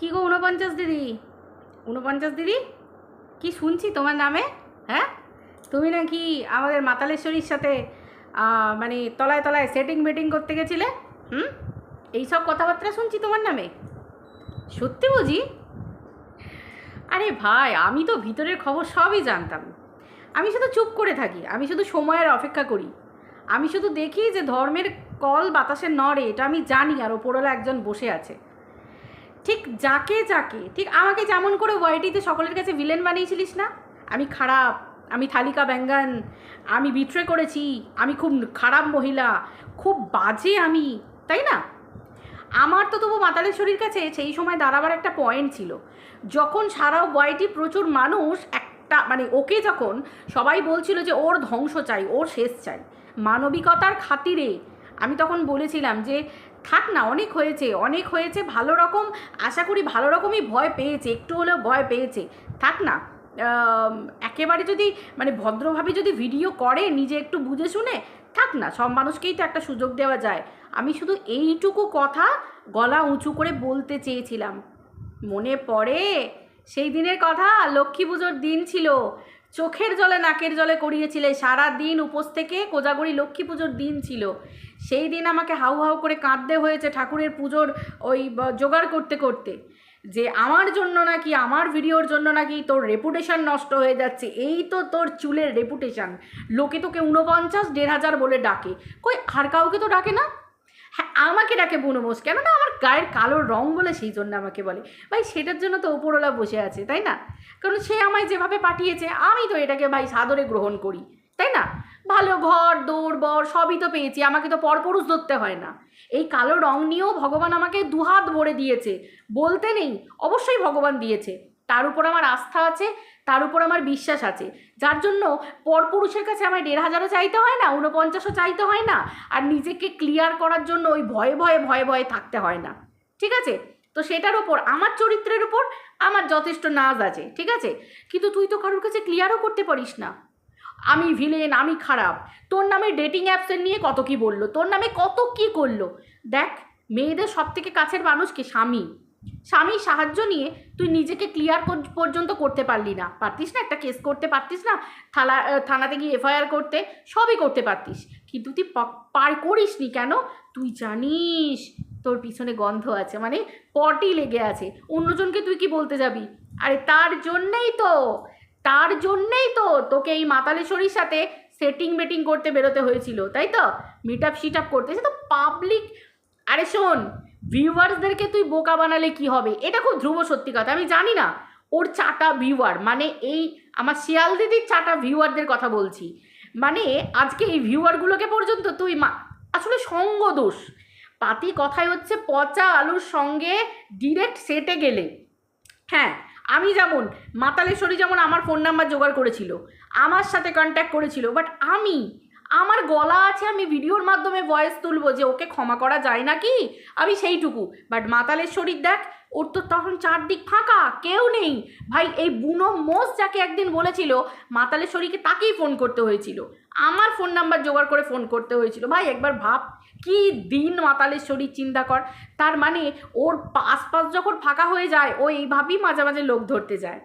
কি গো ঊনপঞ্চাশ দিদি? ঊনপঞ্চাশ দিদি? কি শুনছি তোমার নামে? হ্যাঁ? তুমি নাকি আমাদের মাতালেশ্বরীর সাথে মানে তলায় তলায় সেটিং বেটিং করতে গেছিলে? হুম? এইসব কথাবার্তা শুনছি তোমার নামে? সত্যি বুঝি? আরে ভাই, আমি তো ভিতরের খবর সবই জানতাম। আমি শুধু চুপ করে থাকি, আমি শুধু সময়ের অপেক্ষা করি। আমি শুধু দেখি যে ধর্মের কল বাতাসে নড়ে, এটা আমি জানি, আর ওপরওয়ালা একজন বসে আছে। ঠিক যাকে যাকে, ঠিক আমাকে যেমন করে ওয়াইটিতে সকলের কাছে ভিলেন বানিয়েছিলিস না? আমি খারাপ, আমি থালিকা ব্যাঙ্গান, আমি বিট্রে করেছি, আমি খুব খারাপ মহিলা, খুব বাজে আমি, তাই না? আমার তো তবু মাতালেশ্বরীর কাছে সেই সময় দাঁড়াবার একটা পয়েন্ট ছিল। যখন সারা ওয়াইটি প্রচুর মানুষ একটা মানে ওকে যখন সবাই বলছিল যে ওর ধ্বংস চাই, ওর শেষ চাই, মানবিকতার খাতিরে আমি তখন বলেছিলাম যে থাক না, অনেক হয়েছে অনেক হয়েছে, ভালো রকম, আশা করি ভালো রকমই ভয় পেয়েছে, একটু হলেও ভয় পেয়েছে। থাক না একেবারে যদি মানে ভদ্রভাবে যদি ভিডিও করে, নিজে একটু বুঝে শুনে, থাক না, সব মানুষকেই তো একটা সুযোগ দেওয়া যায়। আমি শুধু এইটুকু কথা গলা উঁচু করে বলতে চেয়েছিলাম। মনে পড়ে, সেই দিনের কথা লক্ষ্মী পুজোর দিন ছিল। চোখের জলে, নাকের জলে করিয়েছিলে সারা দিন উপোস থেকে কোজাগরি লক্ষ্মী পুজোর দিন ছিল। সেই দিন আমাকে হাউ হাউ করে কাঁদতে হয়েছে ঠাকুরের পুজোর ওই জোগাড় করতে করতে। যে আমার জন্য নাকি, আমার ভিডিওর জন্য নাকি তোর রেপুটেশন নষ্ট হয়ে যাচ্ছে। এই তো তোর চুলের রেপুটেশন লোকে তোকে উনপঞ্চাশ দেড় হাজার বলে ডাকে। কই, আর কাউকে তো ডাকে না? হ্যাঁ আমাকে ডাকে বুনোমোষ। কেননা আমার গায়ের কালো রং বলে সেই জন্য আমাকে বলে। ভাই, সেটার জন্য তো ওপরওয়ালা বসে আছে, তাই না? কারণ সে আমায় যেভাবে পাঠিয়েছে, আমি তো এটাকে ভাই সাদরে গ্রহণ করি, তাই না? ভালো ঘর, দৌড়, বর, সবই তো পেয়েছি। আমাকে তো পরপুরুষ ধরতে হয় না। এই কালো রং নিয়েও ভগবান আমাকে দুহাত ভরে দিয়েছে। বলতে নেই, অবশ্যই ভগবান দিয়েছে। তার উপর আমার আস্থা আছে, তার উপর আমার বিশ্বাস আছে। যার জন্য পরপুরুষের কাছে আমার দেড় হাজারও চাইতে হয় না, ঊনপঞ্চাশও চাইতে হয় না, আর নিজেকে ক্লিয়ার করার জন্য ওই ভয়ে ভয়ে ভয়ে ভয়ে থাকতে হয় না। ঠিক আছে? তো সেটার ওপর আমার চরিত্রের উপর আমার যথেষ্ট নাজ আছে। ঠিক আছে? কিন্তু তুই তো কারোর কাছে ক্লিয়ারও করতে পারিস না। আমি ভিলেন আমি খারাপ। তোর নামে ডেটিং অ্যাপসের নিয়ে কত কি বলল? তোর নামে কত কি করল? দেখ, মেয়েদের সব থেকে কাছের মানুষকে স্বামী। স্বামীর সাহায্য নিয়ে তুই নিজেকে ক্লিয়ার পর্যন্ত করতে পারলি না। পারতিস না? একটা কেস করতে পারতিস না? থালা থানাতে গিয়ে এফআইআর করতে? সবই করতে পারতিস। কিন্তু তুই পার করিস নি কেন? তুই জানিস তোর পিছনে গন্ধ আছে। মানে পটি লেগে আছে। অন্যজনকে তুই কি বলতে যাবি? আরে তার জন্যেই তো। তার জন্যেই তো তোকে এই মাতালেশ্বরীর সাথে সেটিং বেটিং করতে বেরোতে হয়েছিল, তাই তো? মিট আপ শিট আপ করতে। তো পাবলিক আরে শোন ভিউয়ার্সদেরকে তুই বোকা বানালে কি হবে? এটা খুব ধ্রুব সত্যি কথা, আমি জানি না। ওর চাটা ভিউয়ার মানে এই আমার শিয়াল দিদির চাটা ভিউয়ারদের কথা বলছি। মানে আজকে এই ভিউয়ারগুলোকে পর্যন্ত তুই আসলে সঙ্গ দোষ। পাতি কথাই হচ্ছে পচা আলুর সঙ্গে ডিরেক্ট সেটে গেলে। হ্যাঁ আমি যেমন মাতালেশ্বরী যেমন আমার ফোন নাম্বার জোগাড় করেছিল, আমার সাথে কন্ট্যাক্ট করেছিল বাট আমি, আমার গলা আছে আমি ভিডিওর মাধ্যমে ভয়েস তুলবো যে ওকে ক্ষমা করা যায় নাকি? আমি সেইটুকু বাট মাতালেশ্বরীর দেখ, ওর তো তখন চারদিক ফাঁকা, কেউ নেই। ভাই, এই বুনো মোষ যাকে একদিন বলেছিল মাতালেশ্বরীকে তাকেই ফোন করতে হয়েছিল। আমার ফোন নাম্বার জোগাড় করে ফোন করতে হয়েছিল। ভাই, একবার ভাব। কি দিন মাতালেশ্বরীর চিন্তা কর। তার মানে ওর পাশ পাশ যখন ফাঁকা হয়ে যায়, ও এইভাবেই মাঝে মাঝে লোক ধরতে যায়।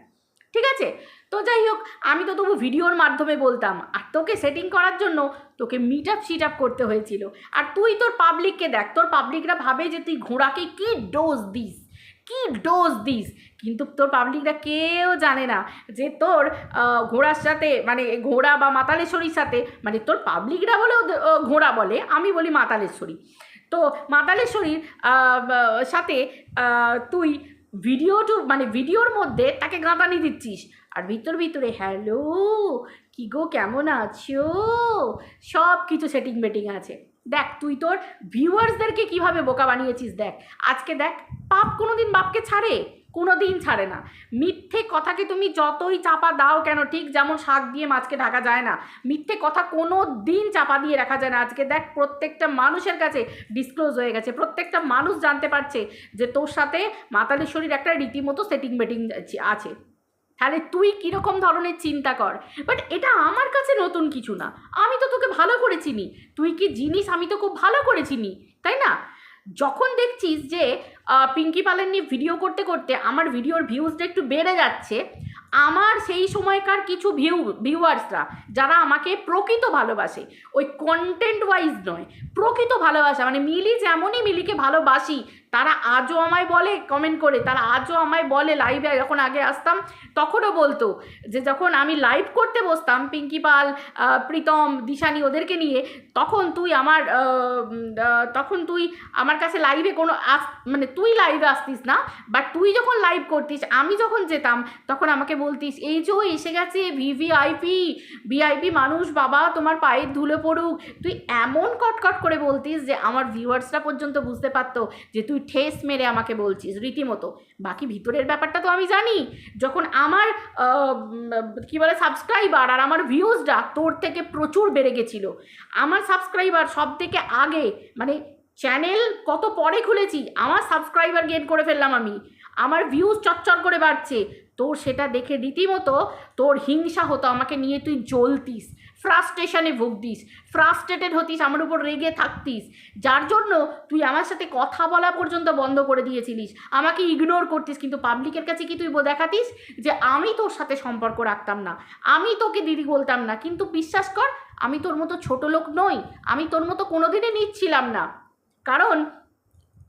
ঠিক আছে? তো যাই হোক, আমি তো তবু ভিডিওর মাধ্যমে বলতাম, আর তোকে সেটিং করার জন্য তোকে মিট আপ সিট আপ করতে হয়েছিল। আর তুই তোর পাবলিককে দেখ, তোর পাবলিকরা ভাবে যে তুই ঘোড়াকে কি ডোজ দিস। কি ডোজ দিস? কিন্তু তোর পাবলিকরা কেউ জানে না যে তোর ঘোড়ার সাথে মানে ঘোড়া বা মাতালেশ্বরীর সাথে মানে তোর পাবলিকরা বলেও ঘোড়া বলে, আমি বলি মাতালেশ্বরী। তো মাতালেশ্বরীর সাথে তুই ভিডিও টু মানে ভিডিওর মধ্যে তাকে গাঁটানি দিচ্ছিস। আর ভিতর ভিতরে, হ্যালো, কি গো, কেমন আছো? সব কিছু সেটিং বেটিং আছে। দেখ, তুই তোর ভিউয়ার্সদেরকে কীভাবে বোকা বানিয়েছিস দেখ। আজকে দেখ পাপ কোনো দিন বাপকে ছাড়ে কোনো দিন ছাড়ে না। মিথ্যে কথাকে তুমি যতই চাপা দাও কেন, ঠিক যেমন শাক দিয়ে মাছকে ঢাকা যায় না, মিথ্যে কথা কোনো দিন চাপা দিয়ে রাখা যায় না। আজকে দেখ, প্রত্যেকটা মানুষের কাছে ডিসক্লোজ হয়ে গেছে, প্রত্যেকটা মানুষ জানতে পারছে যে তোর সাথে মাতালেশ্বরীর একটা রীতিমতো সেটিং বেটিং আছে। তাহলে তুই কীরকম ধরনের চিন্তা কর? বাট এটা আমার কাছে নতুন কিছু না। আমি তো তোকে ভালো করে চিনি। তুই কি জিনিস আমি তো খুব ভালো করে চিনি, তাই না? যখন দেখছিস যে পিঙ্কি পালের নিয়ে ভিডিও করতে করতে আমার ভিডিওর ভিউজটা একটু বেড়ে যাচ্ছে, আমার সেই সময়কার কিছু ভিউ ভিউয়ার্সরা যারা আমাকে প্রকৃত ভালোবাসে, ওই কন্টেন্ট ওয়াইজ নয়, প্রকৃত ভালোবাসা মানে মিলি যেমনই মিলিকে ভালোবাসি তারা আজও আমায় বলে কমেন্ট করে, তারা আজও আমায় বলে লাইভে যখন আগে আসতাম, তখনও বলতো যে যখন আমি লাইভ করতে বসতাম পিঙ্কি পাল প্রীতম, দিশানি ওদেরকে নিয়ে, তখন তুই আমার তখন তুই আমার কাছে লাইভে কোনো আস মানে তুই লাইভে আসতিস না বাট তুই যখন লাইভ করতিস, আমি যখন যেতাম, তখন আমাকে বলতিস, এই যে এসে গেছে ভিভিআইপি ভিআইপি মানুষ, বাবা, তোমার পায়ের ধুলো পড়ুক। তুই এমন কটকট করে বলতিস যে আমার ভিউয়ার্সরা পর্যন্ত বুঝতে পারতো যে তুই ঠেস মেরে আমাকে বলছিস, রীতিমতো। বাকি ভিতরের ব্যাপারটা তো আমি জানি। যখন আমার কি বলে সাবস্ক্রাইবার আর আমার ভিউজটা তোর থেকে প্রচুর বেড়ে গেছিল। আমার সাবস্ক্রাইবার সব থেকে আগে মানে চ্যানেল কত পরে খুলেছি, আমার সাবস্ক্রাইবার গেন করে ফেললাম আমি। আমার ভিউজ চচ্চর করে বাড়ছে। তোর সেটা দেখে রীতিমতো তোর হিংসা হতো, আমাকে নিয়ে তুই জ্বলতিস। ফ্রাস্ট্রেশনে ভুগতিস ফ্রাস্ট্রেটেড হতিস, আমার উপর রেগে থাকতিস। যার জন্য তুই আমার সাথে কথা বলা পর্যন্ত বন্ধ করে দিয়েছিলিস। আমাকে ইগনোর করতিস, কিন্তু পাবলিকের কাছে কি তুই দেখাতিস? যে আমি তোর সাথে সম্পর্ক রাখতাম না। আমি তোকে দিদি বলতাম না। কিন্তু বিশ্বাস কর, আমি তোর মতো ছোট লোক নই। আমি তোর মতো কোনোদিনই নিচ্ছিলাম না। কারণ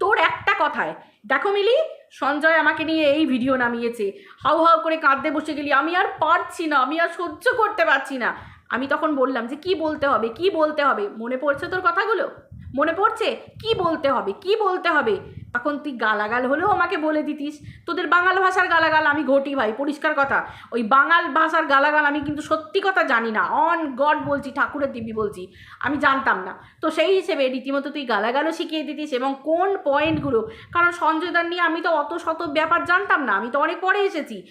তোর একটা কথায়, দেখো মিলি, সঞ্জয় আমাকে নিয়ে এই ভিডিও নামিয়েছে। হাউ হাউ করে কাঁদতে বসে গেলি। আমি আর পারছি না, আমি আর সহ্য করতে পারছি না। আমি তখন বললাম যে, কি বলতে হবে? কি বলতে হবে? মনে পড়ছে তোর কথাগুলো? মনে পড়ছে? কি বলতে হবে? কি বলতে হবে? তখন তুই গালাগাল হলেও আমাকে বলে দিতিস। তোদের বাঙাল ভাষার গালাগাল আমি ঘটি ভাই, পরিষ্কার কথা। ওই বাঙাল ভাষার গালাগাল আমি কিন্তু সত্যি কথা জানি না। অন গড বলছি, ঠাকুরের দিবি বলছি, আমি জানতাম না। তো সেই হিসেবে রীতিমতো তুই গালাগালও শিখিয়ে দিতিস এবং কোন পয়েন্টগুলো কারণ সঞ্জয় দার নিয়ে আমি তো অত শত ব্যাপার জানতাম না। আমি তো অনেক পরে এসেছি।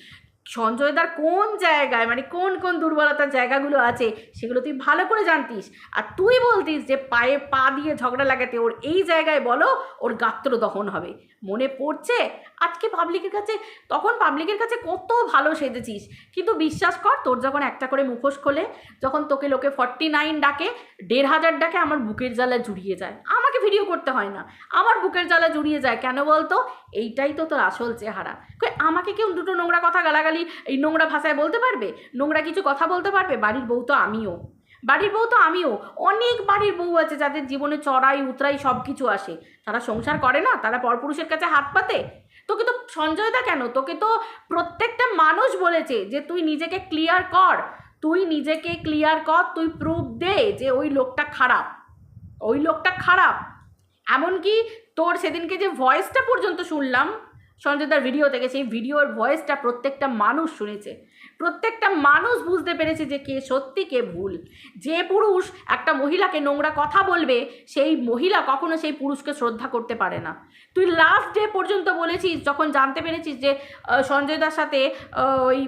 সঞ্জয় দার কোন জায়গায় মানে কোন কোন দুর্বলতার জায়গাগুলো আছে, সেগুলো তুই ভালো করে জানতিস। আর তুই বলতিস যে পায়ে পা দিয়ে ঝগড়া লাগাতে ওর এই জায়গায় বলো, ওর গাত্র দহন হবে। মনে পড়ছে? আজকে পাবলিকের কাছে, তখন পাবলিকের কাছে কত ভালো সেজেছিস। কিন্তু বিশ্বাস কর, তোর যখন একটা করে মুখোশ খোলে, যখন তোকে লোকে ফর্টি নাইন ডাকে, দেড় হাজার ডাকে, আমার বুকের জ্বালা জুড়িয়ে যায়। আমাকে ভিডিও করতে হয় না। আমার বুকের জ্বালা জুড়িয়ে যায়। কেন বলতো? এইটাই তো তোর আসল চেহারা। আমাকে কেউ দুটো নোংরা কথা গালাগালি এই নোংরা ভাষায় বলতে পারবে? নোংরা কিছু কথা বলতে পারবে? বাড়ির বউ তো আমিও। বাড়ির বউ তো আমিও। অনেক বাড়ির বউ আছে যাদের জীবনে চড়াই, উতরাই সব কিছু আসে। তারা সংসার করে না, তারা পরপুরুষের কাছে হাত পাতে। তোকে তো সঞ্জয় দা কেন? তোকে তো প্রত্যেকটা মানুষ বলেছে যে তুই নিজেকে ক্লিয়ার কর। তুই নিজেকে ক্লিয়ার কর, তুই প্রুফ দে যে ওই লোকটা খারাপ। ওই লোকটা খারাপ। এমনকি তোর সেদিনকে যে ভয়েসটা পর্যন্ত শুনলাম সঞ্জয়দার ভিডিও থেকে, সেই ভিডিওর ভয়েসটা প্রত্যেকটা মানুষ শুনেছে। প্রত্যেকটা মানুষ বুঝতে পেরেছে যে কে সত্যি, কে ভুল। যে পুরুষ একটা মহিলাকে নোংরা কথা বলবে, সেই মহিলা কখনো সেই পুরুষকে শ্রদ্ধা করতে পারে না। তুই লাস্ট ডে পর্যন্ত বলেছিস, যখন জানতে পেরেছিস যে সঞ্জয় দার সাথে ওই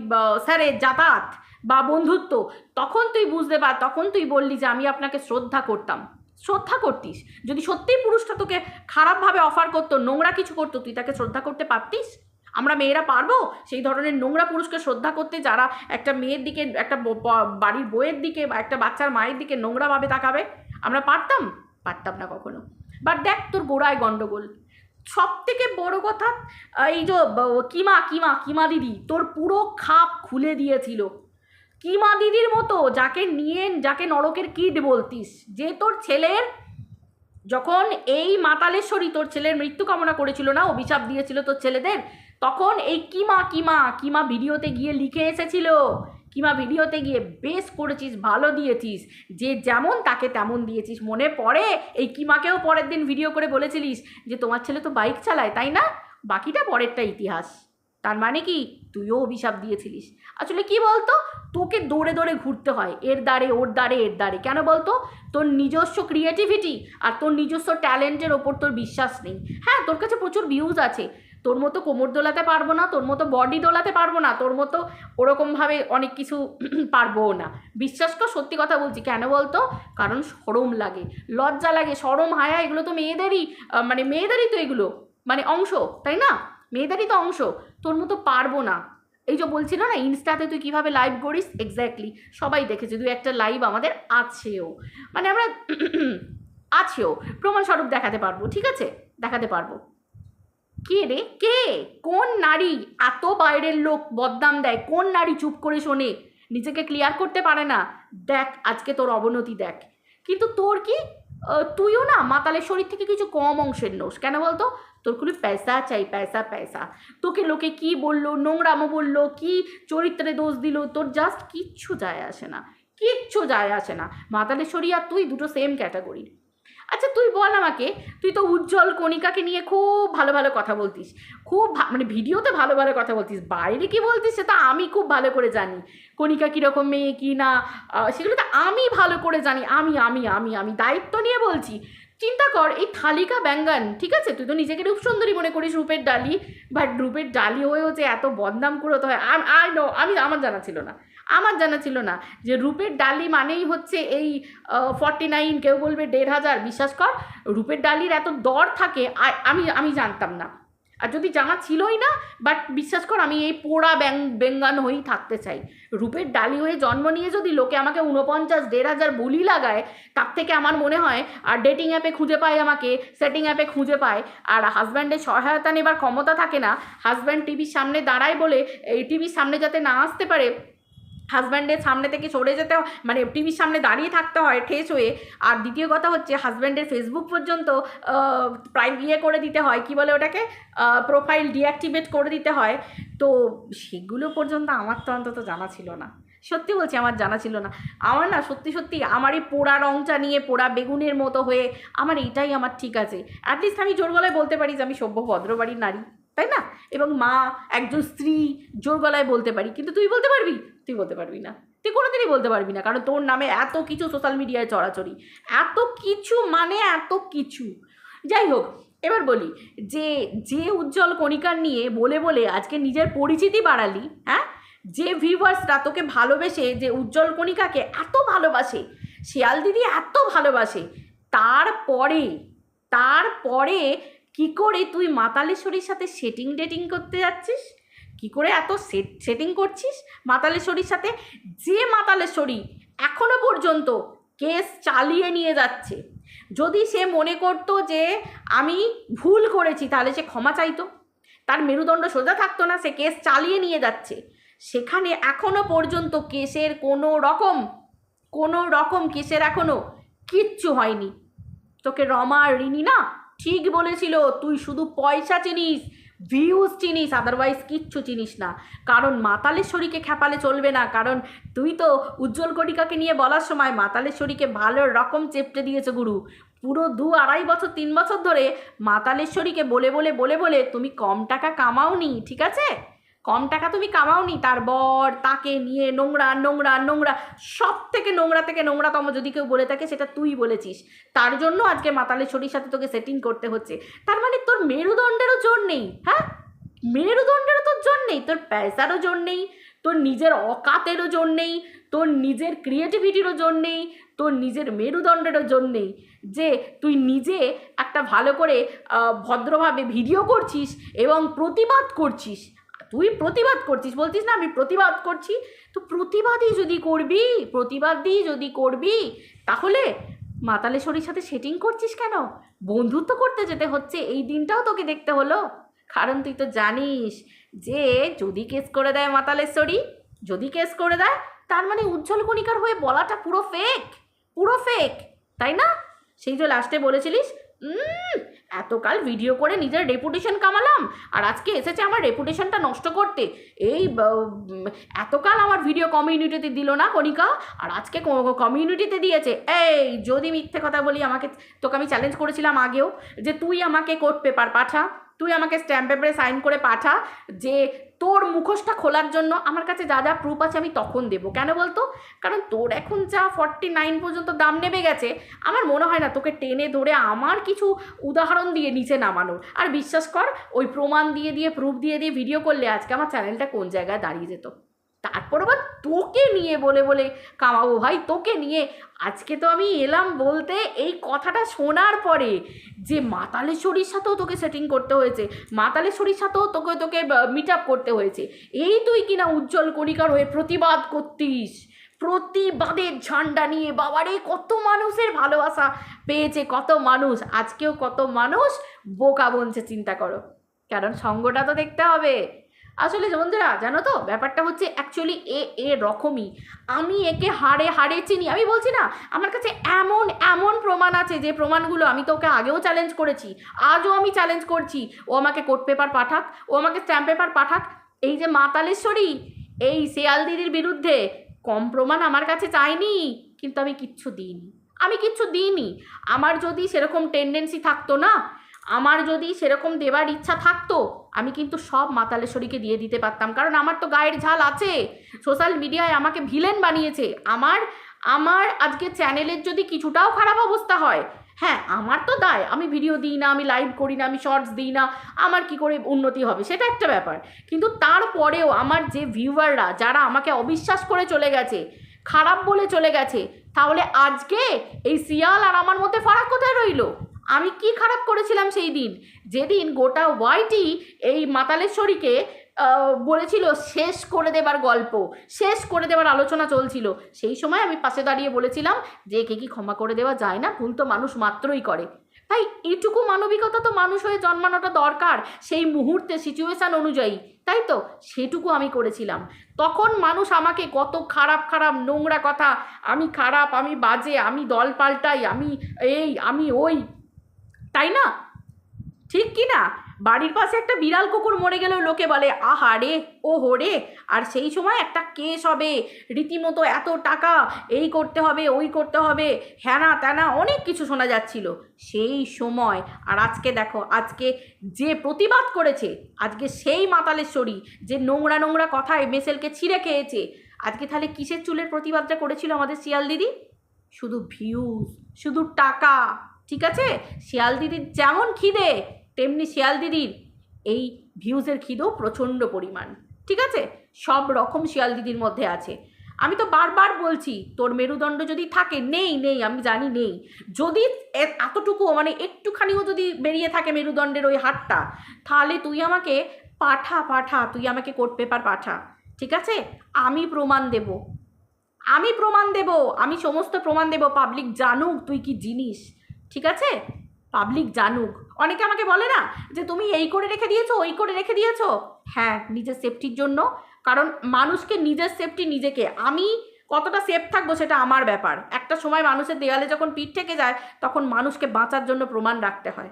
স্যারের যাতায়াত বা বন্ধুত্ব, তখন তুই বুঝতে পার তখন তুই বললি যে আমি আপনাকে শ্রদ্ধা করতাম। শ্রদ্ধা করতিস? যদি সত্যিই পুরুষটা তোকে খারাপভাবে অফার করতো, নোংরা কিছু করতো, তুই তাকে শ্রদ্ধা করতে পারতিস? আমরা মেয়েরা পারব? সেই ধরনের নোংরা পুরুষকে শ্রদ্ধা করতে যারা একটা মেয়ের দিকে, একটা বাড়ির বইয়ের দিকে বা একটা বাচ্চার মায়ের দিকে নোংরাভাবে তাকাবে, আমরা পারতাম? পারতাম না কখনো। বাট দেখ তোর গোড়ায় গণ্ডগোল সব থেকে বড় কথা এই যে কিমা কিমা কিমা দিদি, তোর পুরো খাপ খুলে দিয়েছিল। কিমা দিদির মতো যাকে নিয়ে, যাকে নরকের কিড বলতিস, যে তোর ছেলের, যখন এই মাতালেশ্বরী তোর ছেলের মৃত্যু কামনা করেছিল না, অভিশাপ দিয়েছিল তোর ছেলেদের তখন এই কিমা কিমা কিমা ভিডিওতে গিয়ে লিখে এসেছিল। কিমা ভিডিওতে গিয়ে, বেশ করেছিস, ভালো দিয়েছিস। যে যেমন তাকে তেমন দিয়েছিস। মনে পড়ে? এই কিমাকেও পরের দিন ভিডিও করে বলেছিলিস যে, তোমার ছেলে তো বাইক চালায়, তাই না? বাকিটা পরেরটা ইতিহাস। তার মানে কি? তুইও অভিশাপ দিয়েছিলিস। আসলে কি বলতো? তোকে দৌড়ে দৌড়ে ঘুরতে হয়। এর দ্বারে, ওর দ্বারে, এর দ্বারে। কেন বলতো? তোর নিজস্ব ক্রিয়েটিভিটি আর তোর নিজস্ব ট্যালেন্টের ওপর তোর বিশ্বাস নেই। হ্যাঁ তোর কাছে প্রচুর ভিউজ আছে। তোর মতো কোমর দোলাতে পারব না, তোর মতো বডি দোলাতে পারব না, তোর মতো ওরকমভাবে অনেক কিছু পারব না। বিশ্বাস কর, সত্যি কথা বলছি। কেন বলতো? কারণ সরম লাগে, লজ্জা লাগে, সরম, হায়া, এগুলো তো মেয়েদেরই মানে মেয়েদেরই তো এগুলো মানে অংশ, তাই না? মেয়েদেরই তো অংশ, তোর মতো পারব না। এই যে বলছিল না, ইনস্টাতে তুই কীভাবে লাইভ করিস? এক্স্যাক্টলি সবাই দেখেছে তুই একটা লাইভ আমাদের আছেও। মানে আমরা আছেও, প্রমাণস্বরূপ দেখাতে পারব, ঠিক আছে? দেখাতে পারব। কে রে? কে? কোন নারী এত বাইরের লোক বদনাম দেয়? কোন নারী চুপ করে শোনে? নিজেকে ক্লিয়ার করতে পারে না। দেখ, আজকে তোর অবনতি দেখ। কিন্তু তোর কি? তুইও না মাতালের শরীর থেকে কিছু কম অংশের নোস। কেন বলতো? তোর কোনো পয়সা চাই, পয়সা পয়সা। তোকে লোকে কি বলল, নোংরামো বলল, কি চরিত্রে দোষ দিল, তোর জাস্ট কিচ্ছু যায় আসে না। কিচ্ছু যায় আসে না। মাতালের শরীর আর তুই দুটো সেম ক্যাটাগরির আচ্ছা তুই বল আমাকে, তুই তো উজ্জ্বল কণিকাকে নিয়ে খুব ভালো ভালো কথা বলতিস। খুব মানে ভিডিওতে ভালো ভালো কথা বলতিস, বাইরে কি বলতিস সেটা আমি খুব ভালো করে জানি। কণিকা কীরকম মেয়ে, কি না সেগুলো তো আমি ভালো করে জানি, আমি আমি আমি আমি দায়িত্ব নিয়ে বলছি। চিন্তা কর, এই থালিকা ব্যাঙ্গান, ঠিক আছে? তুই তো নিজেকে রূপ সুন্দরী মনে করিস, রূপের ডালি বাট রূপের ডালি হয়েও যে এত বদনাম করতে হয় আই নো আমি, আমার জানা ছিল না। আমার জানা ছিল না যে রূপের ডালি মানেই হচ্ছে এই ফর্টি নাইন কেউ বলবে দেড় হাজার, বিশ্বাস কর, রূপের ডালির এত দর থাকে আমি আমি জানতাম না। আর যদি জানা ছিলই না বাট বিশ্বাস কর আমি এই পোড়া ব্যাং, বেঙ্গান হয়েই থাকতে চাই। রূপের ডালি হয়ে জন্ম নিয়ে যদি লোকে আমাকে উনপঞ্চাশ দেড় হাজার বলি লাগায়, তার থেকে আমার মনে হয়, আর ডেটিং অ্যাপে খুঁজে পায় আমাকে সেটিং অ্যাপে খুঁজে পায়, আর হাজব্যান্ডের সহায়তা নেবার ক্ষমতা থাকে না হাজব্যান্ড টিভির সামনে দাঁড়ায় বলে, এই টিভির সামনে যাতে না আসতে পারে হাজব্যান্ডের সামনে থেকে সরে যেতে মানে টিভির সামনে দাঁড়িয়ে থাকতে হয় ঠেস হয়ে। আর দ্বিতীয় কথা হচ্ছে হাজব্যান্ডের ফেসবুক পর্যন্ত প্রাইম ইয়ে করে দিতে হয়, কি বলে ওটাকে? প্রোফাইল ডিঅ্যাক্টিভেট করে দিতে হয়। তো সেগুলো পর্যন্ত আমার তো অন্তত জানা ছিল না। সত্যি বলছি, আমার জানা ছিল না। আমার না সত্যি সত্যি আমার এই পোড়া রংটা নিয়ে, পোড়া বেগুনের মতো হয়ে, আমার এইটাই আমার ঠিক আছে। অ্যাটলিস্ট আমি জোর গলায় বলতে পারি যে আমি সভ্য, ভদ্রবাড়ির নারী। তাই না? এবং মা একজন স্ত্রী জোর গলায় বলতে পারি, কিন্তু তুই বলতে পারবি? তুই বলতে পারবি না। তুই কোনোদিনই বলতে পারবি না, কারণ তোর নামে এত কিছু সোশ্যাল মিডিয়ায় চড়াচড়ি। এত কিছু মানে এত কিছু। যাই হোক, এবার বলি যে যে উজ্জ্বল কণিকার নিয়ে বলে বলে আজকে নিজের পরিচিতি বাড়ালি হ্যাঁ? যে ভিউয়ার্সরা তোকে ভালোবেসে, যে উজ্জ্বল কণিকাকে এত ভালোবাসে, শিয়াল দিদি এত ভালোবাসে, তারপরে তারপরে কি করে তুই মাতালেশ্বরীর সাথে সেটিং ডেটিং করতে যাচ্ছিস? কি করে এত সেট সেটিং করছিস? মাতালেশ্বরীর সাথে যে মাতালেশ্বরী এখনও পর্যন্ত কেস চালিয়ে নিয়ে যাচ্ছে। যদি সে মনে করতো যে আমি ভুল করেছি, তাহলে সে ক্ষমা চাইতো। তার মেরুদণ্ড সোজা থাকতো না, সে কেস চালিয়ে নিয়ে যাচ্ছে। সেখানে এখনও পর্যন্ত কেসের কোনো রকম কোনো রকম কেসের এখনও কিচ্ছু হয়নি। তোকে রমা আর রিনি না? ঠিক বলেছিল, তুই শুধু পয়সা চিনিস ভিউজ চিনিস আদারওয়াইজ কিচ্ছু চিনিস না। কারণ মাতালেশ্বরীকে খেপালে চলবে না। কারণ তুই তো উজ্জ্বল কটিকাকে নিয়ে বলার সময় মাতালেশ্বরীকে ভালো রকম চেপটে দিয়েছে গুরু। পুরো দু আড়াই বছর, তিন বছর ধরে মাতালেশ্বরীকে বলে বলে বলে বলে তুমি কম টাকা কামাওনি, ঠিক আছে? কম টাকা তুমি কামাওনি, তার বর, তাকে নিয়ে নোংরা নোংরা নোংরা সব থেকে নোংরা থেকে নোংরাতম যদি কেউ বলে থাকে সেটা তুই বলেছিস। তার জন্য আজকে মাতালে ছড়ির সাথে তোকে সেটিং করতে হচ্ছে। তার মানে তোর মেরুদণ্ডেরও জোর নেই হ্যাঁ? মেরুদণ্ডেরও তোর জোর নেই, তোর পয়সারও জোর নেই, তোর নিজের অকাতেরও জোর নেই, তোর নিজের ক্রিয়েটিভিটিরও জোর নেই, তোর নিজের মেরুদণ্ডেরও জোর নেই। যে তুই নিজে একটা ভালো করে ভদ্রভাবে ভিডিও করছিস এবং প্রতিবাদ করছিস তুই প্রতিবাদ করছিস বলছিস না আমি প্রতিবাদ করছি? তো প্রতিবাদই যদি করবি প্রতিবাদই যদি করবি তাহলে মাতালেশ্বরীর সাথে সেটিং করছিস কেন? বন্ধুত্ব করতে যেতে হচ্ছে এই দিনটাও তোকে দেখতে হলো। কারণ তুই তো জানিস যে যদি কেস করে দেয় মাতালেশ্বরী যদি কেস করে দেয় তার মানে উজ্জ্বল কণিকার হয়ে বলাটা পুরো ফেক পুরো ফেক তাই না? সেই যে লাস্টে বলেছিলিস "উম, এতকাল ভিডিও করে নিজের রেপুটেশন কামালাম, আর আজকে এসেছে আমার রেপুটেশনটা নষ্ট করতে। এই এতকাল আমার ভিডিও কমিউনিটিতে দিল না কণিকা, আর আজকে কমিউনিটিতে দিয়েছে। এই, যদি মিথ্যে কথা বলি, আমাকে, তোকে আমি চ্যালেঞ্জ করেছিলাম আগেও, যে তুই আমাকে কোর্ট পেপার পাঠা, তুই আমাকে স্ট্যাম্প পেপারে সাইন করে পাঠা যে তোর মুখোশটা খোলার জন্য আমার কাছে যা যা প্রুফ আছে আমি তখন দেব। কেন বলতো? কারণ তোর এখন যা ফর্টি নাইন পর্যন্ত দাম নেমে গেছে, আমার মনে হয় না তোকে টেনে ধরে আমার কিছু উদাহরণ দিয়ে নিচে নামানোর। আর বিশ্বাস কর, ওই প্রমাণ দিয়ে দিয়ে প্রুফ দিয়ে দিয়ে ভিডিও করলে আজকে আমার চ্যানেলটা কোন জায়গায় দাঁড়িয়ে যেত? তারপর আবার তোকে নিয়ে বলে বলে, কামাবো ভাই, তোকে নিয়ে। আজকে তো আমি এলাম বলতে এই কথাটা শোনার পরে যে মাতালেশ্বরীর সাথেও তোকে সেটিং করতে হয়েছে, মাতালেশ্বরীর সাথেও তোকে তোকে মিট আপ করতে হয়েছে। এই তুই কিনা উজ্জ্বল কণিকার হয়ে প্রতিবাদ করতিস, প্রতিবাদের ঝান্ডা নিয়ে। বাবারে, কত মানুষের ভালোবাসা পেয়েছে, কত মানুষ। আজকেও কত মানুষ বোকা বনছে, চিন্তা করো। কারণ সঙ্গটা তো দেখতে হবে। আসলে বন্ধুরা জানো তো? ব্যাপারটা হচ্ছে অ্যাকচুয়ালি এ এ রকমই। আমি একে হাড়ে হাড়ে চিনি। আমি বলছি না, আমার কাছে এমন এমন প্রমাণ আছে যে প্রমাণগুলো আমি তো ওকে আগেও চ্যালেঞ্জ করেছি, আজও আমি চ্যালেঞ্জ করছি। ও আমাকে কোর্ট পেপার পাঠাক, ও আমাকে স্ট্যাম্প পেপার পাঠাক। এই যে মাতালেশ্বরী এই শেয়াল দিদির বিরুদ্ধে কম প্রমাণ আমার কাছে চাইনি, কিন্তু আমি কিচ্ছু দিইনি। আমি কিচ্ছু দিইনি। আমার যদি সেরকম টেন্ডেন্সি থাকতো না আমার যদি সেরকম দেবার ইচ্ছা থাকতো, আমি কিন্তু সব মাতালেশ্বরীকে দিয়ে দিতে পারতাম। কারণ আমার তো গায়ের ঝাল আছে। সোশ্যাল মিডিয়ায় আমাকে ভিলেন বানিয়েছে। আমার আমার আজকে চ্যানেলের যদি কিছুটাও খারাপ অবস্থা হয় হ্যাঁ আমার তো দায়। আমি ভিডিও দিই না, আমি লাইভ করি না, আমি শর্টস দিই না। আমার কি করে উন্নতি হবে? সেটা একটা ব্যাপার। কিন্তু তারপরেও আমার যে ভিউয়াররা যারা আমাকে অবিশ্বাস করে চলে গেছে, খারাপ বলে চলে গেছে, তাহলে আজকে এই শিয়াল আর আমার মধ্যে ফারাক কোথায় রইল? আমি কি খারাপ করেছিলাম সেই দিন? যেদিন গোটা ওয়াইটি এই মাতালেশ্বরীকে বলেছিল, শেষ করে দেবার গল্প, শেষ করে দেবার আলোচনা চলছিল। সেই সময় আমি পাশে দাঁড়িয়ে বলেছিলাম যে, একে কি ক্ষমা করে দেওয়া যায় না? ভুল তো মানুষ মাত্রই করে। তাই এটুকু মানবিকতা তো মানুষ হয়ে জন্মানোটা দরকার, সেই মুহূর্তে সিচুয়েশান অনুযায়ী। তাই তো? সেটুকু আমি করেছিলাম। তখন মানুষ আমাকে কত খারাপ খারাপ, নোংরা কথা, আমি খারাপ, আমি বাজে, আমি দল পাল্টাই, আমি এই, আমি ওই তাই না? ঠিক কি না? বাড়ির পাশে একটা বিড়াল কুকুর মরে গেলেও লোকে বলে, আহা রে ও হরে আর সেই সময় একটা কেস হবে। রীতিমতো এত টাকা, এই করতে হবে, ওই করতে হবে। হ্যানা ত্যানা অনেক কিছু শোনা যাচ্ছিল। সেই সময়, আর আজকে দেখো, আজকে যে প্রতিবাদ করেছে, আজকে সেই মাতালেশ্বরী যে নোংরা নোংরা কথায় মেসেলকে ছিঁড়ে খেয়েছে, আজকে তাহলে কিসের চুলের প্রতিবাদটা করেছিল আমাদের শিয়াল দিদি? শুধু ভিউজ শুধু টাকা। ঠিক আছে? শিয়াল দিদির যেমন খিদে, তেমনি শিয়াল দিদির এই ভিউজের খিদেও প্রচণ্ড পরিমাণ, ঠিক আছে? সব রকম শিয়াল দিদির মধ্যে আছে। আমি তো বারবার বলছি, তোর মেরুদণ্ড যদি থাকে, নেই নেই, আমি জানি নেই। যদি এতটুকু মানে একটুখানিও যদি বেরিয়ে থাকে মেরুদণ্ডের ওই হাতটা, তাহলে তুই আমাকে পাঠা পাঠা, তুই আমাকে কোর্ট পেপার পাঠা, ঠিক আছে? আমি প্রমাণ দেব। আমি প্রমাণ দেব, আমি সমস্ত প্রমাণ দেব পাবলিক জানুক তুই কি জিনিস। ঠিক আছে? পাবলিক জানুক। অনেকে আমাকে বলে না যে, তুমি এই করে রেখে দিয়েছ, ওই করে রেখে দিয়েছ? হ্যাঁ নিজের সেফটির জন্য। কারণ মানুষকে নিজের সেফটি নিজেকে। আমি কতটা সেফ থাকব সেটা আমার ব্যাপার। একটা সময় মানুষের দেয়ালে যখন পিঠ থেকে যায়, তখন মানুষকে বাঁচার জন্য প্রমাণ রাখতে হয়।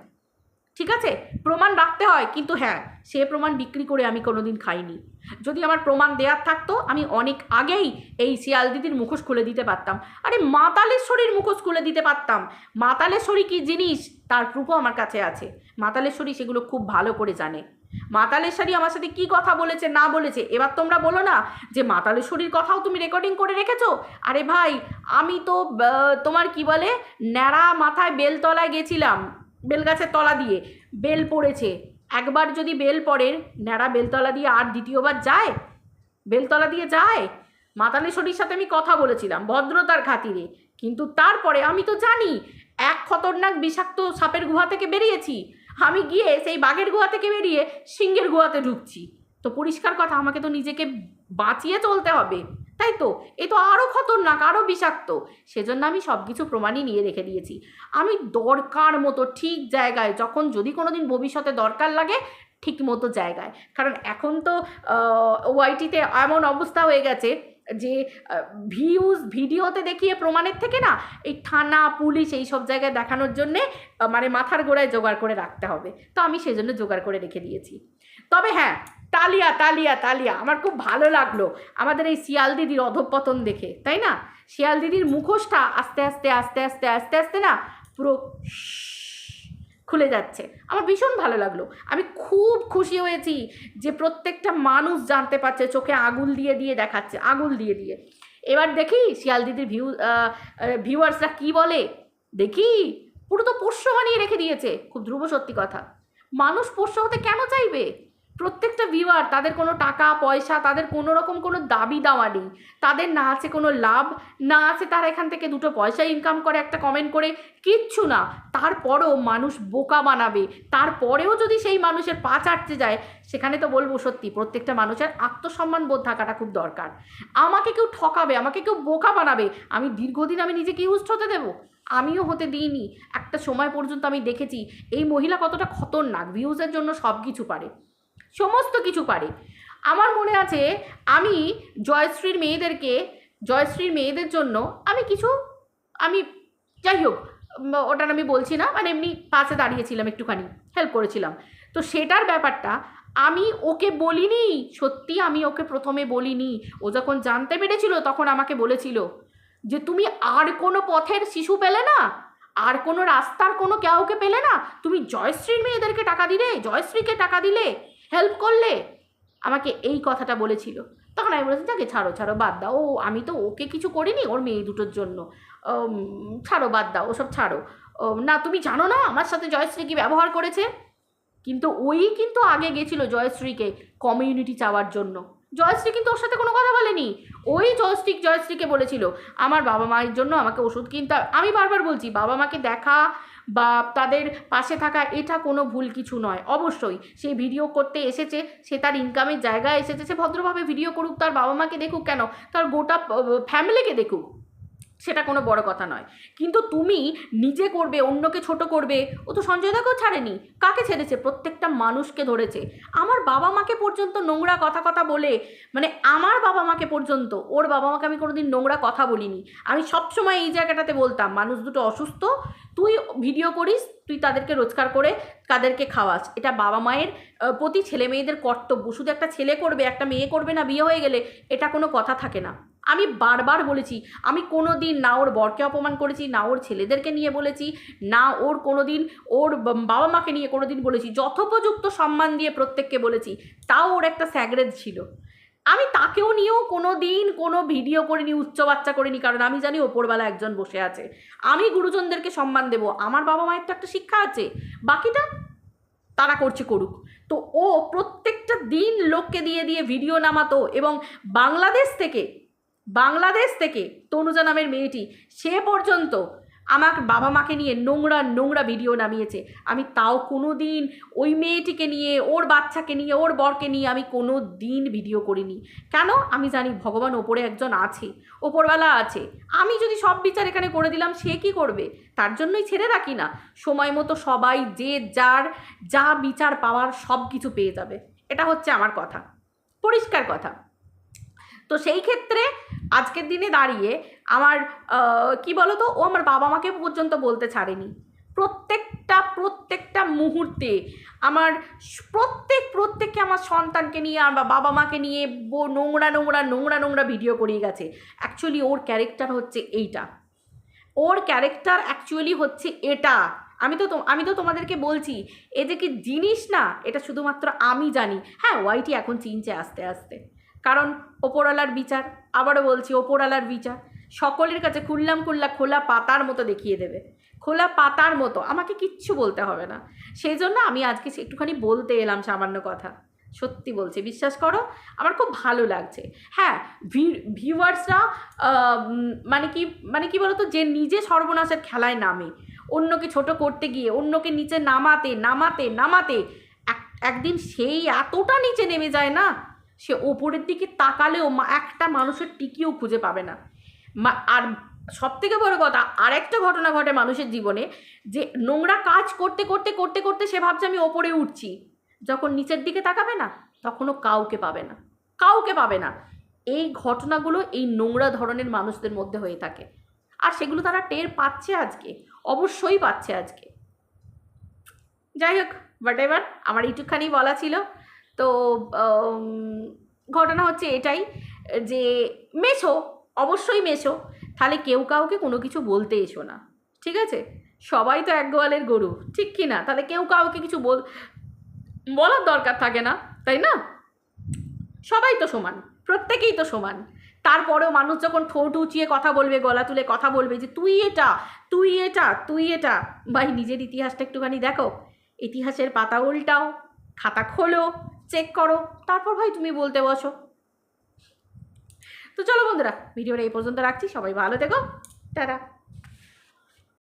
ঠিক আছে? প্রমাণ রাখতে হয়। কিন্তু হ্যাঁ সে প্রমাণ বিক্রি করে আমি কোনোদিন খাইনি। যদি আমার প্রমাণ দেওয়ার থাকতো, আমি অনেক আগেই এই শিয়াল দিদির মুখোশ খুলে দিতে পারতাম। আরে, মাতালেশ্বরীর মুখোশ খুলে দিতে পারতাম। মাতালেশ্বরী কী জিনিস? তার প্রুফও আমার কাছে আছে। মাতালেশ্বরী সেগুলো খুব ভালো করে জানে। মাতালেশ্বরী আমার সাথে কি কথা বলেছে, না বলেছে, এবার তোমরা বলো না যে মাতালেশ্বরীর কথাও তুমি রেকর্ডিং করে রেখেছো? আরে ভাই, আমি তো তোমার কি বলে, ন্যাড়া মাথায় বেলতলায় গেছিলাম। বেলগাছের তলা দিয়ে, বেল পড়েছে। একবার যদি বেল পড়ে, ন্যাড়া বেলতলা দিয়ে আর দ্বিতীয়বার যায়? বেলতলা দিয়ে যায়? মাতালেশ্বরীর সাথে আমি কথা বলেছিলাম, ভদ্রতার খাতিরে। কিন্তু তারপরে আমি তো জানি, এক খতরনাক বিষাক্ত সাপের গুহা থেকে বেরিয়েছি। আমি গিয়ে সেই বাঘের গুহা থেকে বেরিয়ে সিংহের গুহাতে ঢুকছি। তো পরিষ্কার কথা, আমাকে তো নিজেকে বাঁচিয়ে চলতে হবে। তাই তো? এ তো আরও খতরনাক আরও বিষাক্ত। সেজন্য আমি সব কিছু প্রমাণই নিয়ে রেখে দিয়েছি। আমি দরকার মতো ঠিক জায়গায়, যখন যদি কোনো দিন ভবিষ্যতে দরকার লাগে, ঠিক মতো জায়গায়। কারণ এখন তো ওয়াইটিতে এমন অবস্থা হয়ে গেছে যে ভিউজ ভিডিওতে দেখিয়ে প্রমাণের থেকে না, এই থানা, পুলিশ এই সব জায়গায় দেখানোর জন্যে মানে মাথার গোড়ায় জোগাড় করে রাখতে হবে। তো আমি সেজন্য জোগাড় করে রেখে দিয়েছি। তবে হ্যাঁ তালিয়া তালিয়া তালিয়া। আমার খুব ভালো লাগল। আমাদের এই শিয়াল দিদির অধঃপতন দেখে, তাই না? শিয়াল দিদির মুখোশটা আস্তে আস্তে আস্তে আস্তে আস্তে আস্তে না পুরো খুলে যাচ্ছে। আমার ভীষণ ভালো লাগল। আমি খুব খুশি হয়েছি যে প্রত্যেকটা মানুষ জানতে পারছে, চোখে আঙুল দিয়ে দিয়ে দেখাচ্ছে আঙুল দিয়ে দিয়ে। এবার দেখি শিয়াল দিদির ভিউ ভিউয়ার্সরা কী বলে? দেখি। পুরো তো পোষ্য বানিয়ে রেখে দিয়েছে। খুব ধ্রুব সত্যি কথা। মানুষ পোষ্য হতে কেন চাইবে? প্রত্যেকটা ভিউয়ার তাদের কোনো টাকা, পয়সা, তাদের কোনো রকম কোনো দাবি দাওয়া নেই। তাদের না আছে কোনো লাভ, না আছে তারা এখান থেকে দুটো পয়সা ইনকাম করে একটা কমেন্ট করে, কিচ্ছু না। তারপরেও মানুষ বোকা বানাবে। তারপরেও যদি সেই মানুষের পা চাটতে যায়, সেখানে তো বলব সত্যি, প্রত্যেকটা মানুষের আত্মসম্মান বোধ থাকাটা খুব দরকার। আমাকে কেউ ঠকাবে, আমাকে কেউ বোকা বানাবে, আমি দীর্ঘদিন আমি নিজেকে ইউজ হতে দেবো। আমিও হতে দিইনি। একটা সময় পর্যন্ত আমি দেখেছি, এই মহিলা কতটা খতরনাক ভিউজের জন্য সব কিছু পারে। সমস্ত কিছু পারে। আমার মনে আছে আমি জয়শ্রীর মেয়েদেরকে, জয়শ্রীর মেয়েদের জন্য আমি কিছু, আমি যাই হোক ওটার আমি বলছি না মানে এমনি পাশে দাঁড়িয়েছিলাম একটুখানি হেল্প করেছিলাম। তো সেটার ব্যাপারটা আমি ওকে বলিনি, সত্যি আমি ওকে প্রথমে বলিনি। ও যখন জানতে পেরেছিল তখন আমাকে বলেছিল যে, তুমি আর কোনো পথের শিশু পেলে না, আর কোনো রাস্তার কোনো কাউকে পেলে না। তুমি জয়শ্রীর মেয়েদেরকে টাকা দিলে, জয়শ্রীকে টাকা দিলে হেল্প করলে আমাকে এই কথাটা বলেছিল। তখন আমি বলেছি, যাকে ছাড়ো ছাড়ো, বাদ দাও। ও, আমি তো ওকে কিছু করিনি ওর মেয়ে দুটোর জন্য। ছাড়ো, বাদ দাও, ওসব ছাড়ো। না, তুমি জানো না, আমার সাথে জয়শ্রী কি ব্যবহার করেছে। কিন্তু ওই কিন্তু আগে গেছিল জয়শ্রীকে কমিউনিটি চাওয়ার জন্য। জয়শ্রী কিন্তু ওর সাথে কোনো কথা বলেনি। ওই জয়শ্রী জয়শ্রীকে বলেছিল, আমার বাবা মায়ের জন্য আমাকে ওষুধ কিনতে আমি বারবার বলছি বাবা মাকে দেখা বা তাদের পাশে থাকা এটা কোনো ভুল কিছু নয়। অবশ্যই সে ভিডিও করতে এসেছে, সে তার ইনকামের জায়গায় এসেছে, সে ভদ্রভাবে ভিডিও করুক, তার বাবা মাকে দেখুক কেন, তার গোটা ফ্যামিলিকে দেখুক। সেটা কোনো বড় কথা নয়। কিন্তু তুমি নিজে করবে, অন্যকে ছোট করবে, ও তো সঞ্জয় দাকেও ছাড়েনি। কাকে ছেড়েছে? প্রত্যেকটা মানুষকে ধরেছে। আমার বাবা মাকে পর্যন্ত নোংরা কথা কথা বলে মানে আমার বাবা মাকে পর্যন্ত, ওর বাবা মাকে আমি কোনোদিন নোংরা কথা বলিনি। আমি সবসময় এই জায়গাটাতে বলতাম, মানুষ দুটো অসুস্থ, তুই ভিডিও করিস, তুই তাদেরকে রোজগার করে তাদেরকে খাওয়াস। এটা বাবা মায়ের প্রতি ছেলে মেয়েদের কর্তব্য। শুধু একটা ছেলে করবে, একটা মেয়ে করবে না, বিয়ে হয়ে গেলে এটা কোনো কথা থাকে না। আমি বারবার বলেছি, আমি কোনো দিন না ওর বরকে অপমান করেছি, না ওর ছেলেদেরকে নিয়ে বলেছি, না ওর কোনো দিন ওর বাবা মাকে নিয়ে কোনো দিন বলেছি, যথোপযুক্ত সম্মান দিয়ে প্রত্যেককে বলেছি, তাও ওর একটা স্যাগ্রেজ ছিল। আমি তাকেও নিয়েও কোনো দিন কোনো ভিডিও করিনি, উচ্চ বাচ্চা করিনি, কারণ আমি জানি ওপরবেলা একজন বসে আছে। আমি গুরুজনদেরকে সম্মান দেব, আমার বাবা মায়ের তো একটা শিক্ষা আছে, বাকিটা তারা করছে করুক। তো ও প্রত্যেকটা দিন লোককে দিয়ে দিয়ে ভিডিও নামাতো এবং বাংলাদেশ থেকে বাংলাদেশ থেকে তনুজা নামের মেয়েটি সে পর্যন্ত আমার বাবা মাকে নিয়ে নোংরা নোংরা ভিডিও নামিয়েছে। আমি তাও কোনো দিন ওই মেয়েটিকে নিয়ে, ওর বাচ্চাকে নিয়ে, ওর বরকে নিয়ে আমি কোনো দিন ভিডিও করিনি। কেন? আমি জানি ভগবান ওপরে একজন আছে, ওপরওয়ালা আছে। আমি যদি সব বিচার এখানে করে দিলাম, সে কি করবে? তার জন্যই ছেড়ে রাখি না। সময় মতো সবাই যে যার যা বিচার পাওয়ার সব কিছু পেয়ে যাবে। এটা হচ্ছে আমার কথা। পরিষ্কার কথা। তো সেই ক্ষেত্রে আজকের দিনে দাঁড়িয়ে আমার কি বলতো? ও আমার বাবা মাকে পর্যন্ত বলতে ছাড়েনি। প্রত্যেকটা প্রত্যেকটা মুহূর্তে আমার প্রত্যেক, প্রত্যেককে আমার সন্তানকে নিয়ে আমার বাবা মাকে নিয়ে নোংরা নোংরা নোংরা নোংরা ভিডিও করিয়ে গেছে। অ্যাকচুয়ালি ওর ক্যারেক্টার হচ্ছে এইটা। ওর ক্যারেক্টার অ্যাকচুয়ালি হচ্ছে এটা। আমি তো তো- আমি তো তোমাদেরকে বলছি, এ যে কি জিনিস না, এটা শুধুমাত্র আমি জানি। হ্যাঁ ওয়াইটি এখন চিনছে আস্তে আস্তে। কারণ ওপরওয়ালার বিচার, আবারও বলছি ওপরওয়ালার বিচার, সকলের কাছে খুললাম খুললা খোলা পাতার মতো দেখিয়ে দেবে। খোলা পাতার মতো, আমাকে কিচ্ছু বলতে হবে না। সেই জন্য আমি আজকে একটুখানি বলতে এলাম সামান্য কথা। সত্যি বলছি, বিশ্বাস করো, আমার খুব ভালো লাগছে। হ্যাঁ ভিউয়ার্সরা মানে কি মানে কি বলতো, যে নিজে সর্বনাশের খেলায় নামে, অন্যকে ছোট করতে গিয়ে, অন্যকে নিচে নামাতে নামাতে নামাতে, এক- একদিন সেই এতটা নিচে নেমে যায় না সে ওপরের দিকে তাকালেও একটা মানুষের টিকিও খুঁজে পাবে না। আর সব থেকে বড় কথা, আরেকটা ঘটনা ঘটে মানুষের জীবনে, যে নোংরা কাজ করতে করতে করতে করতে সে ভাবছে আমি ওপরে উঠছি। যখন নিচের দিকে তাকাবে না, তখনও কাউকে পাবে না। কাউকে পাবে না। এই ঘটনাগুলো এই নোংরা ধরনের মানুষদের মধ্যে হয়ে থাকে। আর সেগুলো তারা টের পাচ্ছে আজকে, অবশ্যই পাচ্ছে আজকে। যাই হোক বাট এবার আমার এইটুকখানি বলা ছিল। তো ঘটনা হচ্ছে এটাই, যে মেছো, অবশ্যই মেছো, তাহলে কেউ কাউকে কোনো কিছু বলতে এসো না, ঠিক আছে? সবাই তো এক গোয়ালের গরু, ঠিক কি না? তাহলে কেউ কাউকে কিছু বল, বলার দরকার থাকে না, তাই না? সবাই তো সমান, প্রত্যেকেই তো সমান। তারপরেও মানুষ যখন ঠোঁট উঁচিয়ে কথা বলবে, গলা তুলে কথা বলবে যে, তুই এটা তুই এটা তুই এটা, ভাই, নিজের ইতিহাসটা একটুখানি দেখো। ইতিহাসের পাতা উল্টাও, খাতা খোলো চেক করো, তারপর ভাই তুমি বলতে বসো। তো চলো বন্ধুরা, ভিডিওটা এই পর্যন্ত রাখছি, সবাই ভালো থেকো, টাটা।